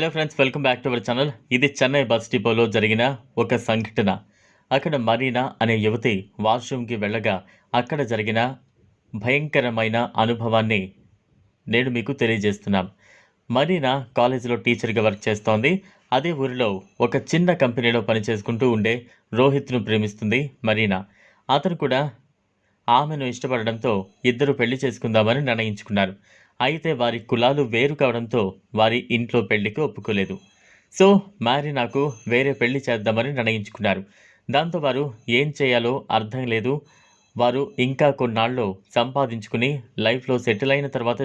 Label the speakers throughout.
Speaker 1: Hello friends welcome back to our channel ఇది Chennai bus డిపోలో జరిగిన ఒక సంఘటన. అక్కడ మరీనా అనే యువతి వాష్రూమ్కి వెళ్ళగా అక్కడ జరిగిన భయంకరమైన అనుభవాన్ని నేను మీకు తెలియజేస్తున్నాం. మరీనా కాలేజీలో టీచర్గా వర్క్ చేస్తోంది. అదే ఊరిలో ఒక చిన్న కంపెనీలో పనిచేసుకుంటూ ఉండే రోహిత్ను ప్రేమిస్తుంది మరీనా అతను కూడా ఆమెను ఇష్టపడడంతో ఇద్దరు పెళ్ళి చేసుకుందామని నిర్ణయించుకున్నారు. అయితే వారి కులాలు వేరు కావడంతో వారి ఇంట్లో పెళ్ళికి ఒప్పుకోలేదు. సో మ్యారీ నాకు వేరే పెళ్ళి చేద్దామని నిర్ణయించుకున్నారు. దాంతో వారు ఏం చేయాలో అర్థం లేదు. వారు ఇంకా కొన్నాళ్ళు సంపాదించుకుని లైఫ్లో సెటిల్ అయిన తర్వాత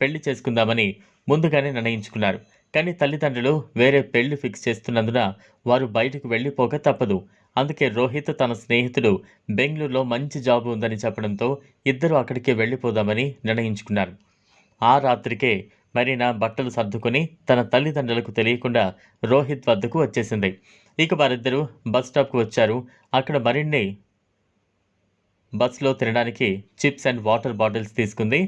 Speaker 1: పెళ్ళి చేసుకుందామని ముందుగానే నిర్ణయించుకున్నారు. కానీ తల్లిదండ్రులు వేరే పెళ్ళి ఫిక్స్ చేస్తున్నందున వారు బయటకు వెళ్ళిపోక తప్పదు. అందుకే రోహిత్ తన స్నేహితుడు బెంగళూరులో మంచి జాబ్ ఉందని చెప్పడంతో ఇద్దరు అక్కడికే వెళ్ళిపోదామని నిర్ణయించుకున్నారు. ఆ రాత్రికే మరీనా బట్టలు సర్దుకొని తన తల్లిదండ్రులకు తెలియకుండా రోహిత్ వద్దకు వచ్చేసింది. ఇక వారిద్దరూ బస్ స్టాప్కు వచ్చారు. అక్కడ మరిన్ని బస్సులో తినడానికి చిప్స్ అండ్ వాటర్ బాటిల్స్ తీసుకుంది.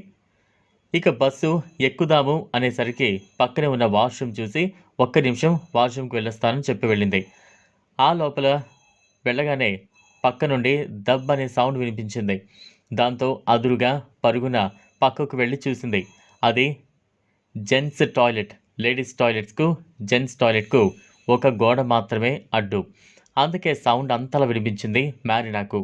Speaker 1: ఇక బస్సు ఎక్కుదాము అనేసరికి పక్కనే ఉన్న వాష్రూమ్ చూసి ఒక్క నిమిషం వాష్రూమ్కి వెళ్ళొస్తానని చెప్పి వెళ్ళింది. ఆ లోపల వెళ్ళగానే పక్క నుండి దబ్ అనే సౌండ్ వినిపించింది. దాంతో అదురుగా పరుగున పక్కకు వెళ్ళి చూసింది. అది జెంట్స్ టాయిలెట్ లేడీస్ టాయిలెట్స్కు జెంట్స్ టాయిలెట్కు ఒక గోడ మాత్రమే అడ్డు. అందుకే సౌండ్ అంతలా వినిపించింది మ్యారినాకు.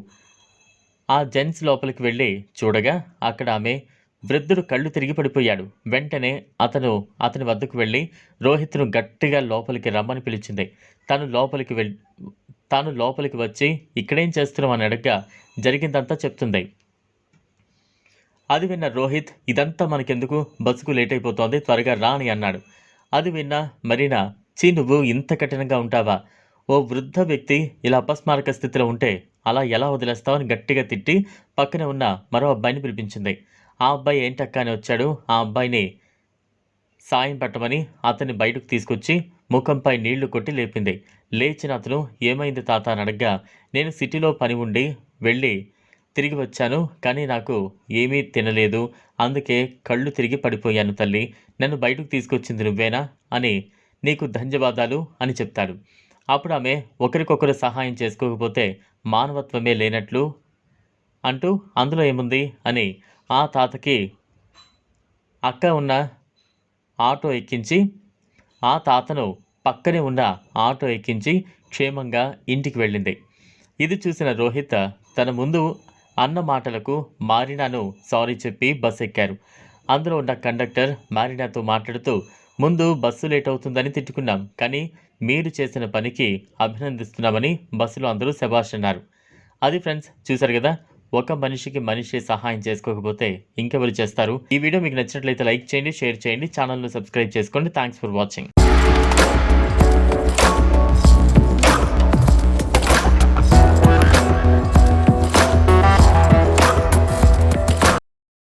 Speaker 1: ఆ జెంట్స్ లోపలికి వెళ్ళి చూడగా అక్కడ ఆమె వృద్ధుడు కళ్ళు తిరిగి పడిపోయాడు. వెంటనే అతను అతని వద్దకు వెళ్ళి రోహిత్ను గట్టిగా లోపలికి రమ్మని పిలిచింది. తను లోపలికి వెళ్ తాను లోపలికి వచ్చి ఇక్కడేం చేస్తున్నామని అని అడగగా జరిగిందంతా చెప్తుంది. అది విన్న రోహిత్ ఇదంతా మనకెందుకు? బస్సుకు లేట్ అయిపోతోంది త్వరగా రాని అన్నాడు. అది విన్న మరీనా చీ నువ్వు ఇంత కఠినంగా ఉంటావా? ఓ వృద్ధ వ్యక్తి ఇలా అపస్మారక స్థితిలో ఉంటే అలా ఎలా వదిలేస్తావని గట్టిగా తిట్టి పక్కనే ఉన్న మరో అబ్బాయిని పిలిపించింది. ఆ అబ్బాయి ఏంటక్క అని వచ్చాడు. ఆ అబ్బాయిని సాయం పెట్టమని అతన్ని బయటకు తీసుకొచ్చి ముఖంపై నీళ్ళు కొట్టి లేపింది. లేచిన అతను ఏమైంది తాత అని అడగ్గా నేను సిటీలో పని ఉండి వెళ్ళి తిరిగి వచ్చాను కానీ నాకు ఏమీ తినలేదు. అందుకే కళ్ళు తిరిగి పడిపోయాను తల్లి. నన్ను బయటకు తీసుకొచ్చింది నువ్వేనా? అని నీకు ధన్యవాదాలు అని చెప్తాడు. అప్పుడు ఆమె ఒకరికొకరు సహాయం చేసుకోకపోతే మానవత్వమే లేనట్లు అంటూ అందులో ఏముంది అని ఆ తాతకి అక్క ఉన్న ఆటో ఎక్కించి ఆ తాతను పక్కనే ఉన్న ఆటో ఎక్కించి క్షేమంగా ఇంటికి వెళ్ళింది. ఇది చూసిన రోహిత్ తన ముందు అన్న మాటలకు మారినాను సారీ చెప్పి బస్ ఎక్కారు అందులో ఉన్న కండక్టర్ మారినాతో మాట్లాడుతూ ముందు బస్సు లేట్ అవుతుందని తిట్టుకున్నాం కానీ మీరు చేసిన పనికి అభినందిస్తున్నామని బస్సులో అందరూ శభాష్ అన్నారు. అది ఫ్రెండ్స్ చూశారు కదా? ఒక మనిషికి మనిషి సహాయం చేసుకోకపోతే ఇంకెవరు చేస్తారు? ఈ వీడియో మీకు నచ్చినట్లయితే లైక్ చేయండి షేర్ చేయండి ఛానల్ను సబ్స్క్రైబ్ చేసుకోండి. Thanks for watching.